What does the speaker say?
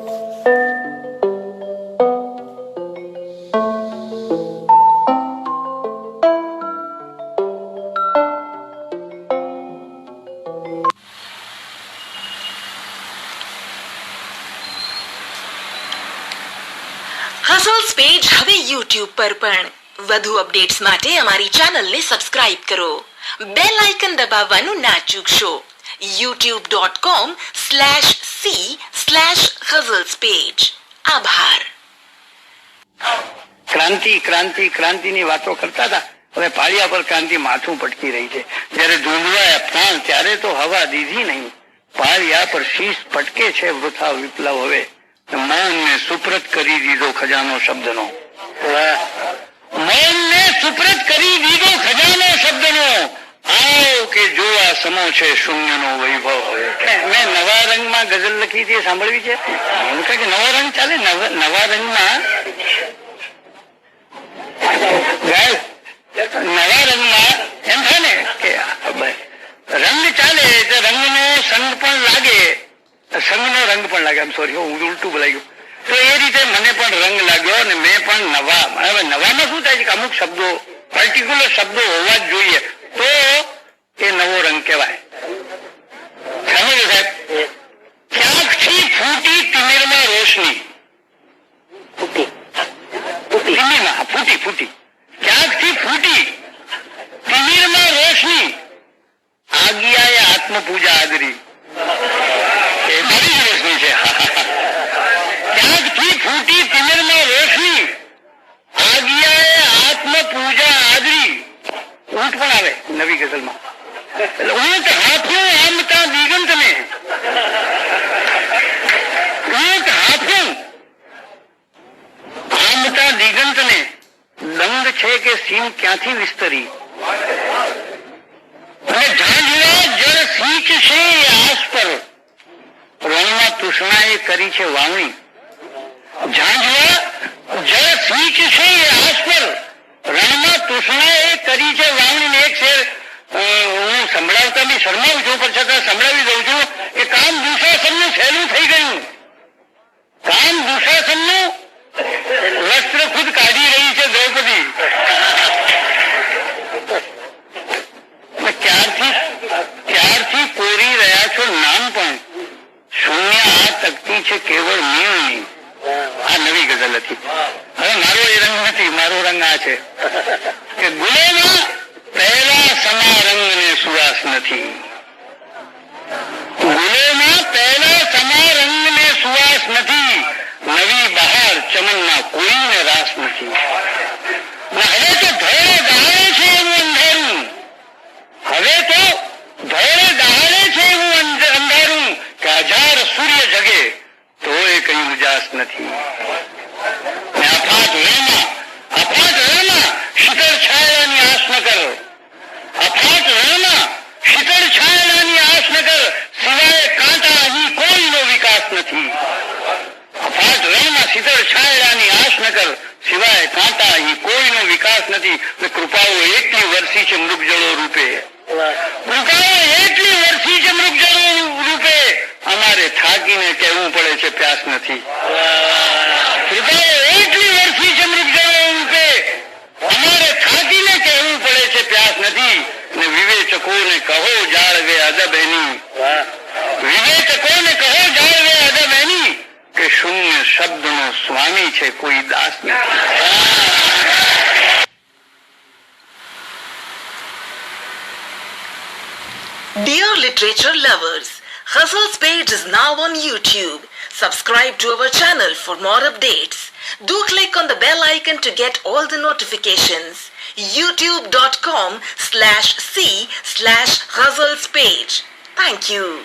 Hustles page હવે YouTube પર પણ. વધુ અપડેટ્સ માટે અમારી ચેનલને સબસ્ક્રાઇબ કરો. બેલ આઇકન દબાવવાનું ના ચૂકશો. યુટ્યુબ ડોટ કોમ સ્લેશ હઝલ્સ પેજ આભાર ક્રાંતિ ક્રાંતિ ક્રાંતિની વાતો કરતા હતા. હવે પાળિયા પર ક્રાંતિ માથું પટકી રહી છે. જ્યારે ધૂંધવાયા પ્રાણ ત્યારે તો હવા દીધી નહીં. પાળિયા પર શીશ પટકે છે વૃથા વિપ્લવ હવે. મૌનને સુપ્રત કરી દીધો ખજાનો શબ્દનો મૌનને સુપ્રત કરી દીધો ખજાનો શબ્દનો આવ કે જો આ સમો છે શૂન્યનો વૈભવ મેં નવા રંગમાં ગઝલ લખી હતી સાંભળવી છે? એમ કે નવા રંગ ચાલે નવા રંગમાં? નવા રંગમાં એમ થાય ને કે રંગ ચાલે તો રંગનો સંગ પણ લાગે. સંગનો રંગ પણ લાગે એમ સોરી હું ઉલટું બોલાઈ ગયું. તો એ રીતે મને પણ રંગ લાગ્યો અને મેં પણ નવા. હવે નવામાં શું થાય છે કે અમુક શબ્દો પર્ટિક્યુલર શબ્દો હોવા જ જોઈએ. તો એ નવો રંગ કહેવાય સમજો સાહેબ ક્યાંકથી ફૂટી તિમિરમાં રોશની ફૂટી ફૂટી ફૂટી. ક્યાંકથી ફૂટી? તિમિરમાં રોશની. આજ્ઞાએ આત્મપૂજા આદરી. એ મારી જ રોશની છે? ક્યાંકથી ફૂટી તિમિરમાં રોશની? આજ્ઞાએ આત્મપૂજા આદરી. ઊંટ પણ આવે નવી ગઝલમાં. ઊંટ હાથું આમતા દિગંત ને ઊંટ હાથું આમતા દિગંત ને દંગ છે કે સિંહ ક્યાંથી વિસ્તરી? અને છે આસ પર રણમાં તૃષ્ણાએ કરી છે વાવણી. ઝાંઝવા છે કરી છે વાવણી એક શેર હું સંભળાવતા બી શરમાવું છું, પણ છતાં સંભળાવી દઉં છું કે કામ દુશાસનનું સહેલું થઈ ગયું કામ દુશાસનનું વસ્ત્ર ખુદ કાઢી રહી છે દ્રૌપદી અને ક્યારથી ક્યારથી કોરી રહ્યા છો નામ પણ શૂન્ય આ છે કેવળ મીણની આ નવી ગઝલ હતી. હવે મારો એ રંગ નથી, મારો રંગ આ છે. કે ગુલેના પહેલા સમા રંગ ને સુવાસ નથી ગુલેમાં પહેલા સમા રંગને સુવાસ નથી નવી બહાર ચમનમાં કોઈને રાસ નથી ને હવે તો ધોળે દહાડે છે એવું અંધારું હવે તો ધોળે દહાડે છે એવું અંધ- અંધારું કે હજાર સૂર્ય જગે તોય ઉજાસ નથી. ને અફાટ રણમાં શીતળ છાયાની આસ ન કર. અફાટ રણમાં શીતળ છાયાની આસ ન કર. સિવાય કાંટા અહીં કોઈનો વિકાસ નથી. અફાટ રણમાં શીતળ છાયડાની આશ ન કર. સિવાય કાંટા અહીં કોઈનો વિકાસ નથી. કૃપાઓ એટલી વર્ષી છે મૃગજળો રૂપે. કૃપાઓ એટલી કહેવું પડે છે પ્યાસ નથી કૃપાઓ એટલી વર્ષી છે મૃગજળો રૂપે અમારે થાકીને કહેવું પડે છે પ્યાસ નથી ને વિવેચકોને કહો જાળવે અદબ એની વિવેચકોને કહો જાળવે અદબ એની કે શૂન્ય શબ્દનો સ્વામી છે કોઈ દાસ નથી Dear literature lovers, Hustle's page is now on YouTube. Subscribe to our channel for more updates. Do click on the bell icon to get all the notifications. youtube.com slash c slash Hustle's page. Thank you.